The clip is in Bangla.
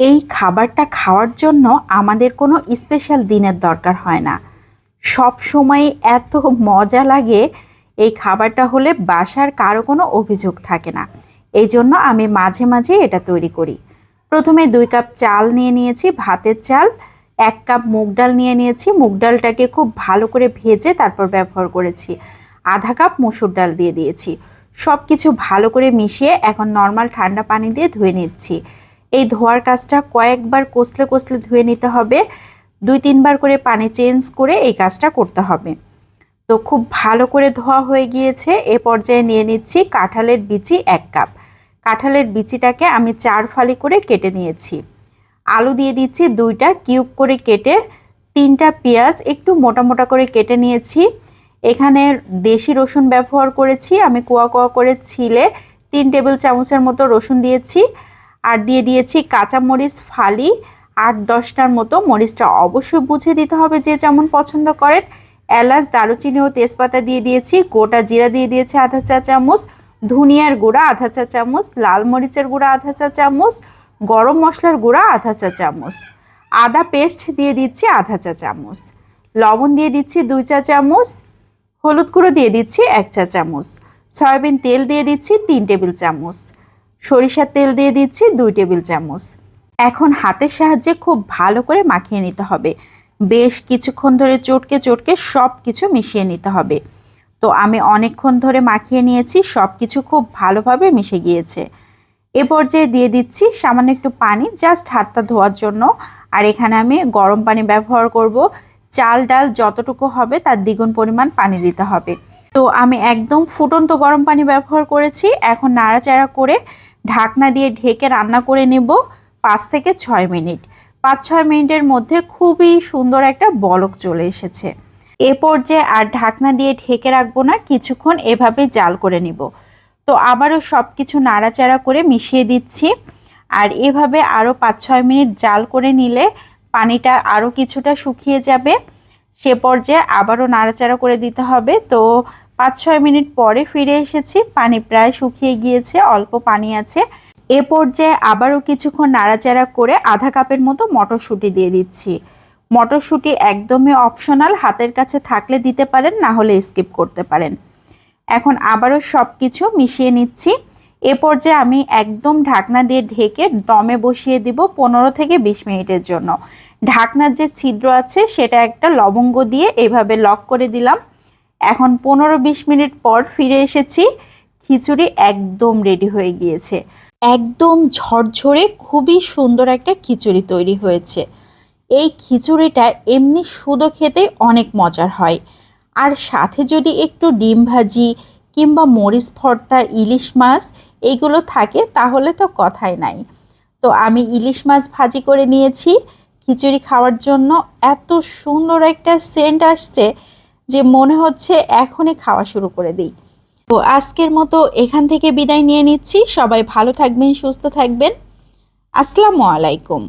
এই খাবারটা খাওয়ার জন্য আমাদের কোনো স্পেশাল দিনের দরকার হয় না। সব সময় এত মজা লাগে, এই খাবারটা হলে বাসার কারও কোনো অভিযোগ থাকে না। এই জন্য আমি মাঝে মাঝে এটা তৈরি করি। প্রথমে দুই কাপ চাল নিয়ে নিয়েছি, ভাতের চাল, এক কাপ মুগ ডাল নিয়ে নিয়েছি। মুগ ডালটাকে খুব ভালো করে ভেজে তারপর ব্যবহার করেছি। আধা কাপ মুসুর ডাল দিয়ে দিয়েছি। সব কিছু ভালো করে মিশিয়ে এখন নর্মাল ঠান্ডা পানি দিয়ে ধুয়ে নিচ্ছি। এই ধোয়ার কাজটা কয়েকবার কষলে কষলে ধুয়ে নিতে হবে। দুই, তিনবার করে পানি চেঞ্জ করে এই কাজটা করতে হবে। তো খুব ভালো করে ধোয়া হয়ে গিয়েছে। এ পর্যায়ে নিয়ে নিচ্ছি কাঁঠালের বিচি এক কাপ। কাঁঠালের বিচিটাকে আমি চার ফালি করে কেটে নিয়েছি। আলু দিয়ে দিচ্ছি দুইটা, কিউব করে কেটে তিনটা পেঁয়াজ একটু মোটা মোটা করে কেটে নিয়েছি। এখানে দেশি রসুন ব্যবহার করেছি। আমি কুয়া কুয়া করে ছিলে তিন টেবিল চামচের মতো রসুন দিয়েছি। আর দিয়ে দিয়েছি কাঁচা মরিচ, ফালি আট দশটার মতো মরিচটা। অবশ্যই বুঝে দিতে হবে যে যেমন পছন্দ করেন। এলাচ, দারুচিনি ও তেজপাতা দিয়ে দিয়েছি, গোটা জিরা দিয়ে দিয়েছি আধা চা চামচ, ধনিয়ার গুঁড়া আধা চা চামচ, লাল মরিচের গুঁড়া আধা চা চামচ, গরম মশলার গুঁড়া আধা চা চামচ, আদা পেস্ট দিয়ে দিচ্ছি আধা চা চামচ, লবণ দিয়ে দিচ্ছি দুই চা চামচ, হলুদ গুঁড়ো দিয়ে দিচ্ছি এক চা চামচ, সয়াবিন তেল দিয়ে দিচ্ছি তিন টেবিল চামচ সরিষার তেল দিয়ে দিচ্ছি দুই টেবিল চামচ। এখন হাতের সাহায্যে খুব ভালো করে মাখিয়ে নিতে হবে। বেশ কিছুক্ষণ ধরে চটকে চটকে সব কিছু মিশিয়ে নিতে হবে। তো আমি অনেকক্ষণ ধরে মাখিয়ে নিয়েছি সব কিছু খুব ভালোভাবে মিশে গিয়েছে। এ পর্যায়ে দিয়ে দিচ্ছি সামান্য একটু পানি, জাস্ট হাতটা ধোয়ার জন্য। আর এখানে আমি গরম পানি ব্যবহার করব। চাল ডাল যতটুকু হবে তার দ্বিগুণ পরিমাণ পানি দিতে হবে। তো আমি একদম ফুটন্ত গরম পানি ব্যবহার করেছি। এখন নাড়াচাড়া করে ঢাকনা দিয়ে ঢেকে রান্না করে নেব পাঁচ থেকে ছয় মিনিট। পাঁচ ছয় মিনিটের মধ্যে খুবই সুন্দর একটা বলক চলে এসেছে। এ পর্যায়ে আর ঢাকনা দিয়ে ঢেকে রাখব না, কিছুক্ষণ এভাবে জাল করে নিব। তো আবারও সব কিছু নাড়াচাড়া করে মিশিয়ে দিচ্ছি। আর এভাবে আরও পাঁচ ছয় মিনিট জাল করে নিলে পানিটা আরও কিছুটা শুকিয়ে যাবে। সে পর্যায়ে আবারও নাড়াচাড়া করে দিতে হবে। তো পাঁচ ছয় মিনিট পরে ফিরে এসেছি। পানি প্রায় শুকিয়ে গিয়েছে, অল্প পানি আছে। এ পর্যায়ে আবারও কিছুক্ষণ নাড়াচাড়া করে আধা কাপের মতো মটরশুঁটি দিয়ে দিচ্ছি। মটরশুঁটি একদমই অপশনাল হাতের কাছে থাকলে দিতে পারেন, না হলে স্কিপ করতে পারেন। এখন আবারও সব কিছু মিশিয়ে নিচ্ছি। এ পর্যায়ে আমি একদম ঢাকনা দিয়ে ঢেকে দমে বসিয়ে দিব পনেরো থেকে বিশ মিনিটের জন্য। ঢাকনার যে ছিদ্র আছে, সেটা একটা লবঙ্গ দিয়ে এভাবে লক করে দিলাম। এখন পনেরো বিশ মিনিট পর ফিরে এসেছি। খিচুড়ি একদম রেডি হয়ে গিয়েছে। একদম ঝরঝরে খুবই সুন্দর একটা খিচুড়ি তৈরি হয়েছে। এই খিচুড়িটা এমনি শুধু খেতে অনেক মজার হয়। আর সাথে যদি একটু ডিম ভাজি কিংবা মরিচ, ভর্তা, ইলিশ মাছ এইগুলো থাকে তাহলে তো কথাই নাই। তো আমি ইলিশ মাছ ভাজি করে নিয়েছি। খিচুড়ি খাওয়ার জন্য এত সুন্দর একটা সেন্ট আসছে যে মনে হচ্ছে এখনই খাওয়া শুরু করে দিই। তো আজকের মতো এখান থেকে বিদায় নিয়ে নিচ্ছি। সবাই ভালো থাকবেন, সুস্থ থাকবেন। আসসালামু আলাইকুম।